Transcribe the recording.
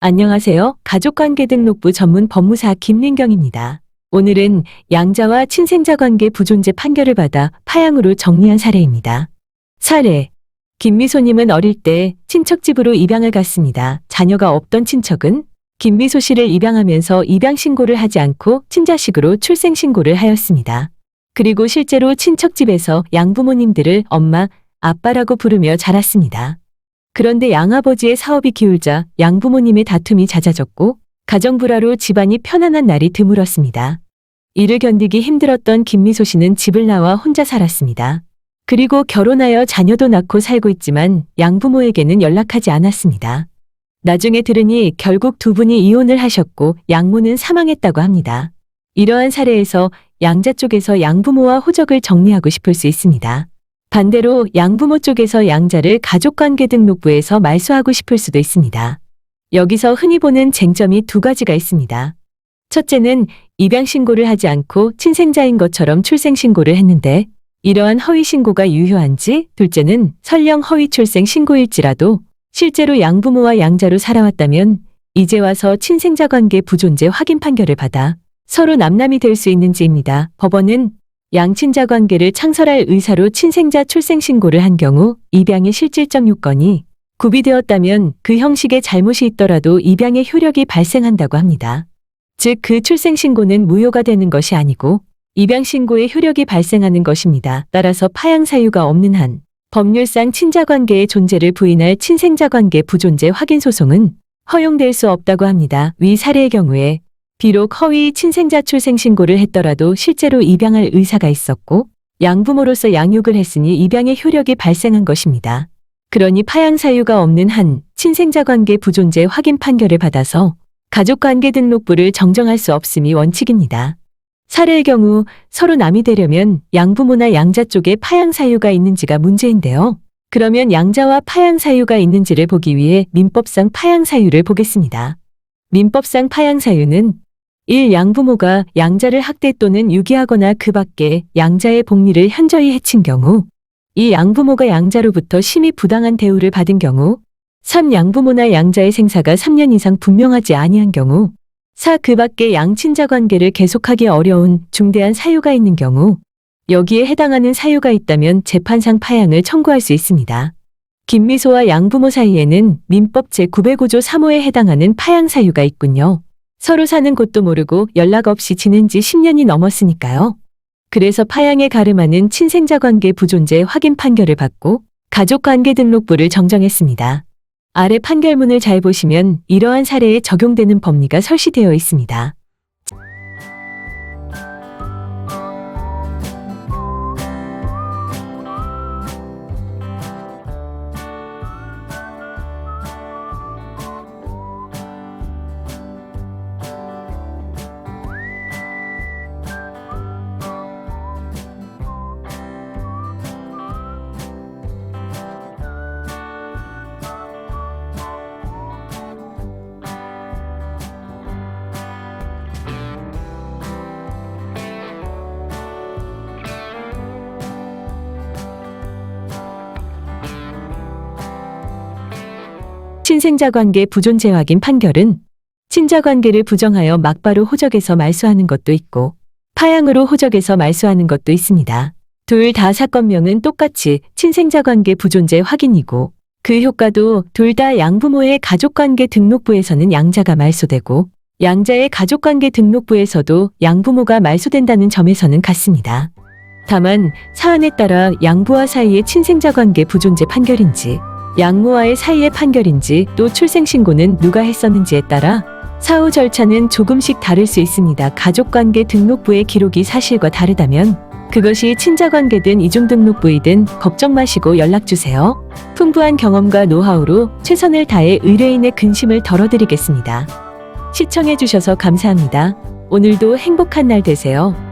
안녕하세요. 가족관계 등록부 전문 법무사 김민경입니다. 오늘은 양자와 친생자 관계 부존재 판결을 받아 파양으로 정리한 사례입니다. 사례. 김미소님은 어릴 때 친척 집으로 입양을 갔습니다. 자녀가 없던 친척은 김미소 씨를 입양하면서 입양 신고를 하지 않고 친자식으로 출생 신고를 하였습니다. 그리고 실제로 친척 집에서 양부모님들을 엄마, 아빠라고 부르며 자랐습니다. 그런데 양아버지의 사업이 기울자 양부모님의 다툼이 잦아졌고 가정불화로 집안이 편안한 날이 드물었습니다. 이를 견디기 힘들었던 김미소 씨는 집을 나와 혼자 살았습니다. 그리고 결혼하여 자녀도 낳고 살고 있지만 양부모에게는 연락하지 않았습니다. 나중에 들으니 결국 두 분이 이혼을 하셨고 양모는 사망했다고 합니다. 이러한 사례에서 양자 쪽에서 양부모와 호적을 정리하고 싶을 수 있습니다. 반대로 양부모 쪽에서 양자를 가족관계 등록부에서 말소하고 싶을 수도 있습니다. 여기서 흔히 보는 쟁점이 두 가지가 있습니다. 첫째는 입양 신고를 하지 않고 친생자인 것처럼 출생 신고를 했는데 이러한 허위 신고가 유효한지, 둘째는 설령 허위 출생 신고일지라도 실제로 양부모와 양자로 살아왔다면 이제 와서 친생자 관계 부존재 확인 판결을 받아 서로 남남이 될 수 있는지입니다. 법원은 양친자 관계를 창설할 의사로 친생자 출생 신고를 한 경우 입양의 실질적 요건이 구비되었다면 그 형식에 잘못이 있더라도 입양의 효력이 발생한다고 합니다. 즉 그 출생 신고는 무효가 되는 것이 아니고 입양 신고의 효력이 발생하는 것입니다. 따라서 파양 사유가 없는 한 법률상 친자 관계의 존재를 부인할 친생자 관계 부존재 확인 소송은 허용될 수 없다고 합니다. 위 사례의 경우에 비록 허위 친생자 출생 신고를 했더라도 실제로 입양할 의사가 있었고 양부모로서 양육을 했으니 입양의 효력이 발생한 것입니다. 그러니 파양 사유가 없는 한 친생자 관계 부존재 확인 판결을 받아서 가족관계 등록부를 정정할 수 없음이 원칙입니다. 사례의 경우 서로 남이 되려면 양부모나 양자 쪽에 파양 사유가 있는지가 문제인데요. 그러면 양자와 파양 사유가 있는지를 보기 위해 민법상 파양 사유를 보겠습니다. 민법상 파양 사유는 1. 양부모가 양자를 학대 또는 유기하거나 그 밖에 양자의 복리를 현저히 해친 경우 2. 양부모가 양자로부터 심히 부당한 대우를 받은 경우 3. 양부모나 양자의 생사가 3년 이상 분명하지 아니한 경우 4. 그 밖에 양친자 관계를 계속하기 어려운 중대한 사유가 있는 경우 여기에 해당하는 사유가 있다면 재판상 파양을 청구할 수 있습니다. 김미소와 양부모 사이에는 민법 제905조 3호에 해당하는 파양 사유가 있군요. 서로 사는 곳도 모르고 연락 없이 지낸 지 10년이 넘었으니까요. 그래서 파양에 가름하는 친생자 관계 부존재 확인 판결을 받고 가족관계 등록부를 정정했습니다. 아래 판결문을 잘 보시면 이러한 사례에 적용되는 법리가 설시되어 있습니다. 친생자 관계 부존재 확인 판결은 친자 관계를 부정하여 막바로 호적에서 말소하는 것도 있고 파양으로 호적에서 말소하는 것도 있습니다. 둘 다 사건명은 똑같이 친생자 관계 부존재 확인이고 그 효과도 둘 다 양부모의 가족관계 등록부에서는 양자가 말소되고 양자의 가족관계 등록부에서도 양부모가 말소된다는 점에서는 같습니다. 다만 사안에 따라 양부와 사이의 친생자 관계 부존재 판결인지 양모와의 사이의 판결인지 또 출생신고는 누가 했었는지에 따라 사후 절차는 조금씩 다를 수 있습니다. 가족관계 등록부의 기록이 사실과 다르다면 그것이 친자관계든 이중등록부이든 걱정 마시고 연락주세요. 풍부한 경험과 노하우로 최선을 다해 의뢰인의 근심을 덜어드리겠습니다. 시청해주셔서 감사합니다. 오늘도 행복한 날 되세요.